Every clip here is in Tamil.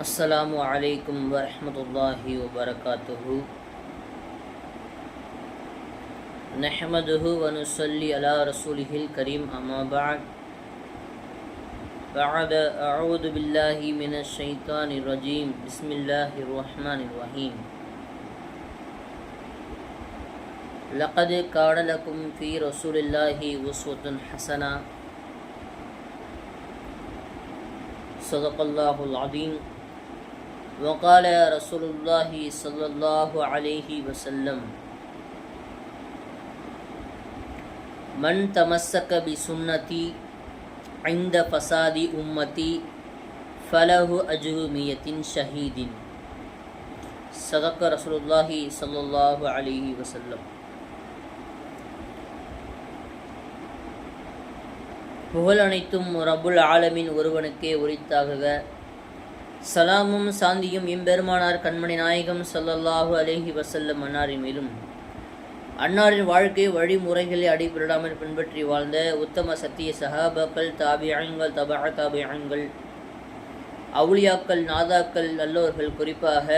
السلام عليكم ورحمة الله وبركاته. نحمده ونصلي على رسوله الكريم أما بعد. بعد أعوذ بالله من الشيطان الرجيم. بسم الله الرحمن الرحيم. لقد كان لكم في رسول الله أسوة حسنة. صدق الله العظيم. وقال رسول الله صلى الله عليه وسلم من تمسك بسنتي عند فساد أمتي فله أجر مية شهيد صدق رسول الله صلى الله عليه وسلم புகழ் அனைத்தும் ரப்புல் ஆலமின் ஒருவனுக்கே உரித்தாகுக சலாமும் சாந்தியும் எம்பெருமானார் கண்மணி நாயகம் சல்லல்லாஹு அலேஹி வசல்லம் அன்னாரின் மேலும். அன்னாரின் வாழ்க்கை வழிமுறைகளை அடிபடாமல் பின்பற்றி வாழ்ந்த உத்தம சத்திய சஹாபாக்கள் தாபியாயங்கள் தபா தாபியாயங்கள் அவுளியாக்கள் நாதாக்கள் நல்லோர்கள். குறிப்பாக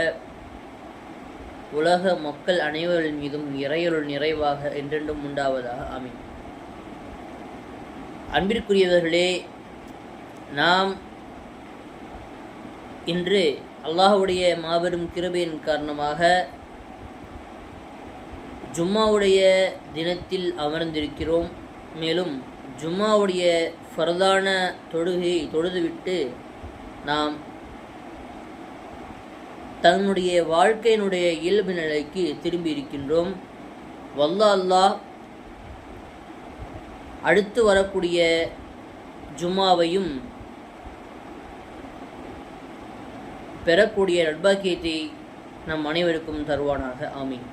உலக மக்கள் அனைவரின் மீதும் இறையருள் நிறைவாக என்றென்றும் உண்டாவதாக ஆமீன். அன்பிற்குரியவர்களே நாம் இன்று அல்லாஹுடைய மாபெரும் கிருபையின் காரணமாக ஜும்மாவுடைய தினத்தில் அமர்ந்திருக்கிறோம். மேலும் ஜும்மாவுடைய ஃபரதான தொழுகையை தொழுதுவிட்டு நாம் தன்னுடைய வாழ்க்கையினுடைய இயல்பு நிலைக்கு திரும்பி இருக்கின்றோம். வல்லா அல்லா அடுத்து வரக்கூடிய ஜும்மாவையும் பெறக்கூடிய நட்பாக்கியத்தை நம் அனைவருக்கும் தருவானாக. ஆமீன்.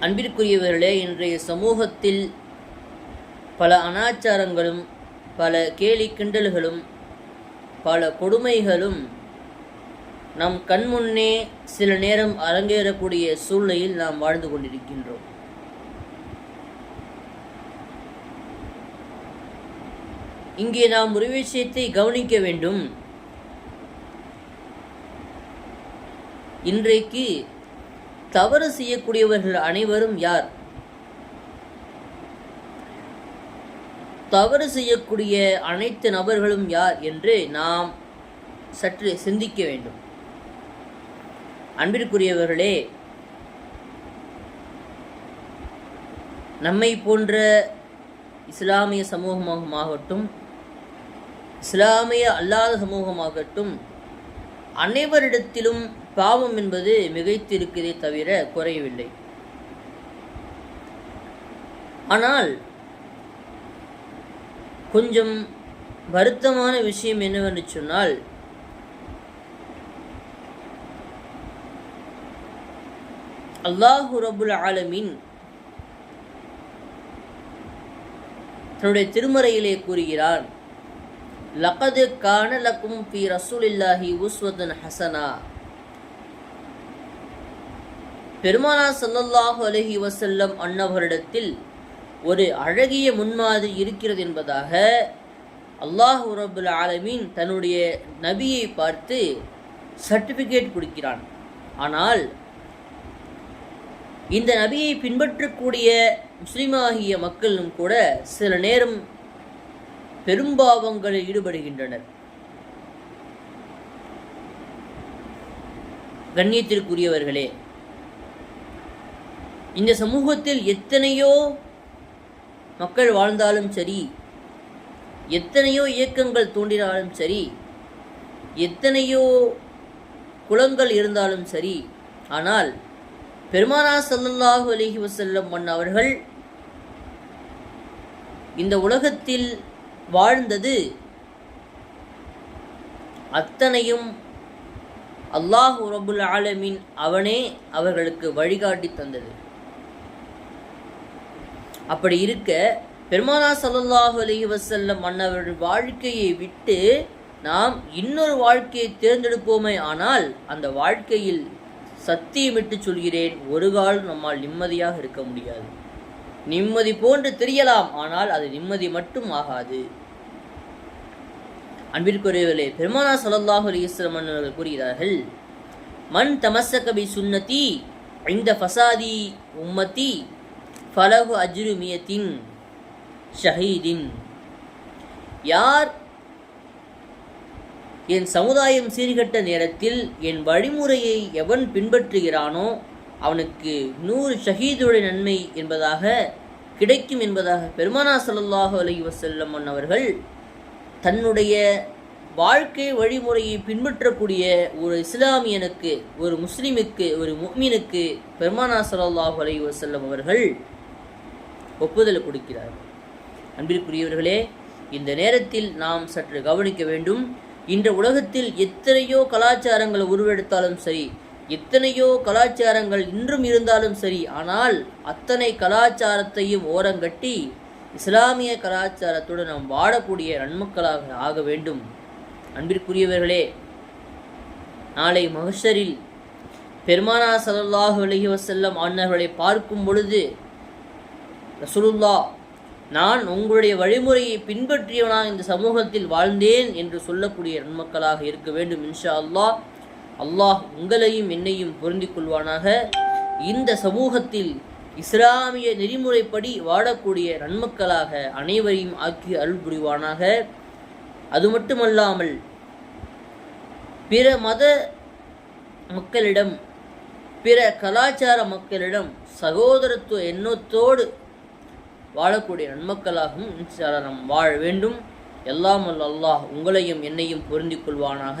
அன்பிற்குரியவர்களே இன்றைய சமூகத்தில் பல அனாச்சாரங்களும் பல கேலி கிண்டல்களும் பல கொடுமைகளும் நம் கண்முன்னே சில நேரம் அரங்கேறக்கூடிய சூழ்நிலையில் நாம் வாழ்ந்து கொண்டிருக்கின்றோம். இங்கே நாம் ஒரு விஷயத்தை கவனிக்க வேண்டும். இன்றைக்கு தவறு செய்யக்கூடியவர்கள் அனைவரும் யார்? தவறு செய்யக்கூடிய அனைத்து நபர்களும் யார் என்று நாம் சற்று சிந்திக்க வேண்டும். அன்பிற்குரியவர்களே நம்மை போன்ற இஸ்லாமிய சமூகமாகட்டும் இஸ்லாமிய அல்லாத சமூகமாகட்டும் அனைவரிடத்திலும் பாவம் என்பது மிகைத்திருக்கிறதே தவிர குறையவில்லை. ஆனால் கொஞ்சம் வருத்தமான விஷயம் என்னவென்று சொன்னால் அல்லாஹு ரபுல் ஆலமின் தன்னுடைய திருமறையிலே கூறுகிறான் லகது கான பி ஃபி ரசூலில்லாஹி உஸ்வதன் ஹசனா பெருமானா சல்லல்லாஹு அலஹி வசல்லம் அன்னவரிடத்தில் ஒரு அழகிய முன்மாதிரி இருக்கிறது என்பதாக அல்லாஹ் ரபுல் ஆலமீன் தன்னுடைய நபியை பார்த்து சர்டிஃபிகேட் கொடுக்கிறான். ஆனால் இந்த நபியை பின்பற்றக்கூடிய முஸ்லீமாகிய மக்களும் கூட சில நேரம் பெரும்பாவங்களில் ஈடுபடுகின்றனர். கண்ணியத்திற்குரியவர்களே இந்த சமூகத்தில் எத்தனையோ மக்கள் வாழ்ந்தாலும் சரி எத்தனையோ இயக்கங்கள் தோன்றினாலும் சரி எத்தனையோ குளங்கள் இருந்தாலும் சரி ஆனால் பெருமானா சல்லல்லாஹு அலஹி வசல்லம் மன் அவர்கள் இந்த உலகத்தில் வாழ்ந்தது. அத்தனையும் அல்லாஹ் ரபுல் ஆலமின் அவனே அவர்களுக்கு வழிகாட்டி தந்தது. அப்படி இருக்க பெருமானா சல்லாஹூ அலி வசல்லம் மன்னவர்கள் வாழ்க்கையை விட்டு நாம் இன்னொரு வாழ்க்கையை தேர்ந்தெடுப்போமே ஆனால் அந்த வாழ்க்கையில் சத்தியமிட்டு சொல்கிறேன். ஒரு காலம் நம்மால் நிம்மதியாக இருக்க முடியாது. நிம்மதி போன்று தெரியலாம் ஆனால் அது நிம்மதி மட்டும் ஆகாது. அன்பிற்குரியவர்களே பெருமானா ஸல்லல்லாஹு அலிஸ்லம் அவர்கள் கூறுகிறார்கள் மன் தமஸ்ஸக பி சுன்னதி இந்த ஃபசாதி உம்மதி ஃபலகு அஜ்ருமியத்தின் ஷஹீதின். யார் என் சமுதாயம் சீர்கட்ட நேரத்தில் என் வழிமுறையை எவன் பின்பற்றுகிறானோ அவனுக்கு நூறு ஷஹீதுடைய நன்மை என்பதாக கிடைக்கும் என்பதாக பெருமானா சல்லாஹு அலி வசல்லம் அவர்கள் தன்னுடைய வாழ்க்கை வழிமுறையை பின்பற்றக்கூடிய ஒரு இஸ்லாமியனுக்கு ஒரு முஸ்லிமுக்கு ஒரு முக்மீனுக்கு பெருமானா சல்லாஹு அலி வசல்லம் அவர்கள் ஒப்புதல் கொடுக்கிறார்கள். அன்பிற்குரியவர்களே இந்த நேரத்தில் நாம் சற்று கவனிக்க வேண்டும். இன்ற உலகத்தில் எத்தனையோ கலாச்சாரங்கள் உருவெடுத்தாலும் சரி எத்தனையோ கலாச்சாரங்கள் இன்றும் இருந்தாலும் சரி ஆனால் அத்தனை கலாச்சாரத்தையும் ஓரங்கட்டி இஸ்லாமிய கலாச்சாரத்துடன் நாம் வாழக்கூடிய நன்மக்களாக ஆக வேண்டும். அன்பிற்குரியவர்களே நாளை மகஷரில் பெருமானா ஸல்லல்லாஹு அலைஹி வஸல்லம் பார்க்கும் பொழுது ரசூலுல்லா நான் உங்களுடைய வழிமுறையை பின்பற்றியவனாக இந்த சமூகத்தில் வாழ்ந்தேன் என்று சொல்லக்கூடிய நன்மக்களாக இருக்க வேண்டும். இன்ஷா அல்லாஹ் அல்லாஹ் உங்களையும் என்னையும் பொருந்திக் கொள்வானாக இந்த சமூகத்தில் இஸ்லாமிய நெறிமுறைப்படி வாழக்கூடிய நன்மக்களாக அனைவரையும் ஆக்கி அருள் புரிவானாக. அது மட்டுமல்லாமல் பிற மத மக்களிடம் பிற கலாச்சார மக்களிடம் சகோதரத்துவ எண்ணத்தோடு வாழக்கூடிய நன்மக்களாகவும் இன்ஷா நாம் வாழ வேண்டும். எல்லாம் அல்லாஹ் உங்களையும் என்னையும் பொருந்திக் கொள்வானாக